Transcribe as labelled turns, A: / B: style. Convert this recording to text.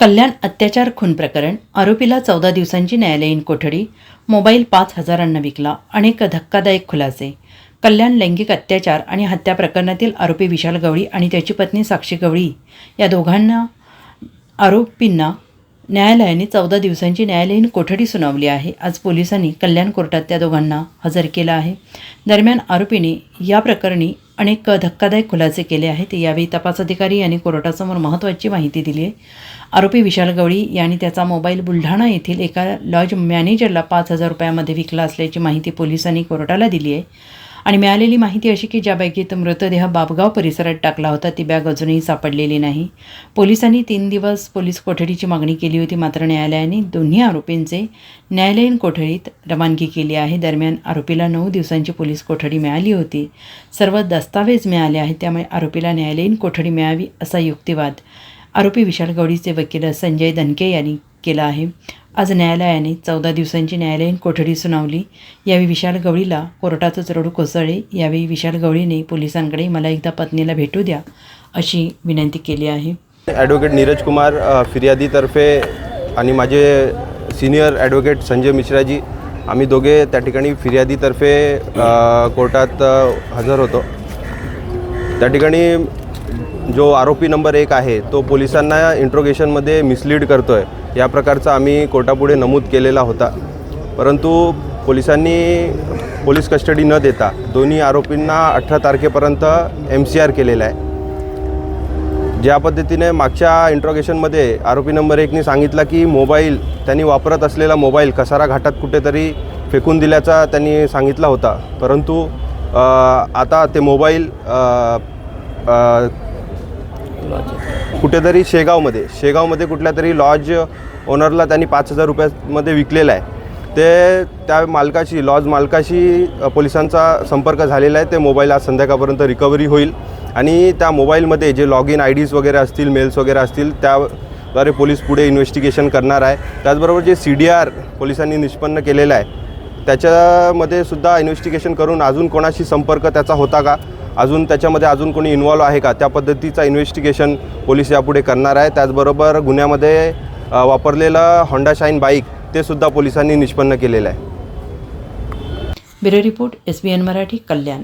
A: कल्याण अत्याचार खून प्रकरण आरोपीला चौदा दिवसांची न्यायालयीन कोठडी मोबाईल पाच हजारांना विकला अनेक धक्कादायक खुलासे. कल्याण लैंगिक अत्याचार आणि हत्या प्रकरणातील आरोपी विशाल गवळी आणि त्याची पत्नी साक्षी गवळी या दोघांना आरोपींना न्यायालयाने चौदा दिवसांची न्यायालयीन कोठडी सुनावली आहे. आज पोलिसांनी कल्याण कोर्टात त्या दोघांना हजर केलं आहे. दरम्यान आरोपीने या प्रकरणी अनेक धक्कादायक खुलासे केले आहेत. यावेळी तपास अधिकारी यांनी कोर्टासमोर महत्त्वाची माहिती दिली आहे. आरोपी विशाल गवळी यांनी त्याचा मोबाईल बुलढाणा येथील एका लॉज मॅनेजरला पाच हजार रुपयामध्ये विकला असल्याची माहिती पोलिसांनी कोर्टाला दिली आहे. आणि मिळालेली माहिती अशी की ज्या बॅगेत मृतदेह बाबगाव परिसरात टाकला होता ती बॅग अजूनही सापडलेली नाही. पोलिसांनी तीन दिवस पोलीस कोठडीची मागणी केली होती. मात्र न्यायालयाने दोन्ही आरोपींचे न्यायालयीन कोठडीत रवानगी केली आहे. दरम्यान आरोपीला नऊ दिवसांची पोलीस कोठडी मिळाली होती. सर्व दस्तावेज मिळाले आहेत त्यामुळे आरोपीला न्यायालयीन कोठडी मिळावी असा युक्तिवाद आरोपी विशाल गवडीचे वकील संजय दनके यांनी केला आहे. आज न्यायालयाने चौदा दिवसांची न्यायालयीन कोठडी सुनावली. यावेळी विशाल गवळीला कोर्टातच रडू कोसळले. यावेळी विशाल गवळीने पोलिसांकडे मला एकदा पत्नीला भेटू द्या अशी विनंती केली आहे.
B: ॲडव्होकेट नीरज कुमार फिर्यादीतर्फे आणि माझे सिनियर ॲडव्होकेट संजय मिश्राजी आम्ही दोघे त्या ठिकाणी फिर्यादीतर्फे कोर्टात हजर होतो. त्या ठिकाणी जो आरोपी नंबर एक आहे तो पोलिसांना इंट्रोगेशनमध्ये मिसलीड करतो आहे या प्रकारचा आम्ही कोर्टापुढे नमूद केलेला होता. परंतु पोलिसांनी पोलीस कस्टडी न देता दोन्ही आरोपींना अठरा तारखेपर्यंत एम सी आर केलेला आहे. ज्या पद्धतीने मागच्या इंट्रोगेशनमध्ये आरोपी नंबर एकने सांगितला की मोबाईल त्यांनी वापरत असलेला मोबाईल कसारा घाटात कुठेतरी फेकून दिल्याचा त्यांनी सांगितला होता. परंतु आता ते मोबाईल कुठेतरी शेगावमध्ये शेगावमध्ये कुठल्या तरी लॉज ओनरला त्यांनी पाच हजार रुपयामध्ये विकलेला आहे. ते त्या मालकाशी लॉज मालकाशी पोलिसांचा संपर्क झालेला आहे. ते मोबाईल आज संध्याकाळपर्यंत रिकव्हरी होईल. आणि त्या मोबाईलमध्ये जे लॉग इन आय डीज वगैरे असतील मेल्स वगैरे असतील त्याद्वारे पोलीस पुढे इन्व्हेस्टिगेशन करणार आहे. त्याचबरोबर जे सी डी आर पोलिसांनी निष्पन्न केलेलं आहे त्याच्यामध्ये सुद्धा इन्व्हेस्टिगेशन करून अजून कोणाशी संपर्क त्याचा होता का? अजून त्याच्यामध्ये अजून कोणी इन्व्हॉल्व आहे का? त्या पद्धतीचा इन्व्हेस्टिगेशन पोलीस यापुढे करणार आहे. त्याचबरोबर गुन्ह्यामध्ये वापरलेलं होंडा शाईन बाईक ते सुद्धा पोलिसांनी निष्पन्न केलेलं आहे.
A: Bureau report S B N Marathi Kalyan.